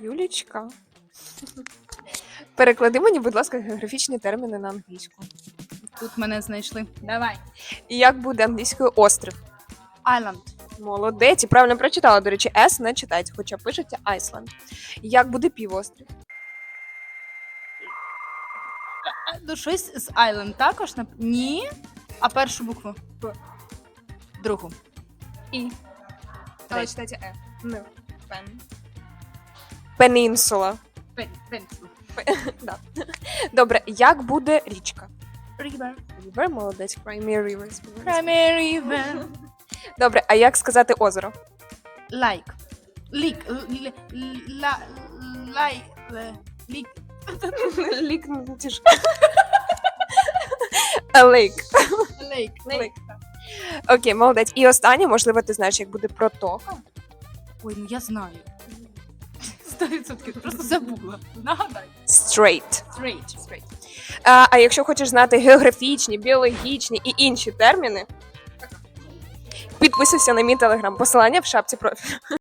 Юлічка. Переклади мені, будь ласка, географічні терміни на англійську. Тут мене знайшли. Давай. І як буде англійською острів? Island. Молодець, і правильно прочитала. До речі, S не читається, хоча пишеться Iceland. Як буде півострів? Ну, щось з Island також? нап- Ні. А першу букву? П. Другу. І. Але читається Е. Не. Пен. Пенінсула. Пен. Пен. Да. Добре, як буде річка? River. River, молодець, Crimea River. Primary river. Добре, а як сказати озеро? Like. Лік. Л- л- ла- Лай. ле- Лік. Лік, ну, ті ж. A lake. Лейк. Лейк. Окей, молодець. І останнє, можливо, ти знаєш, як буде протока. Ой, ну я знаю. Сто відсотків. Просто забула. Нагадай. Straight. Straight. Straight. А, а якщо хочеш знати географічні, біологічні і інші терміни, підписуйся на мій телеграм. Посилання в шапці профілю.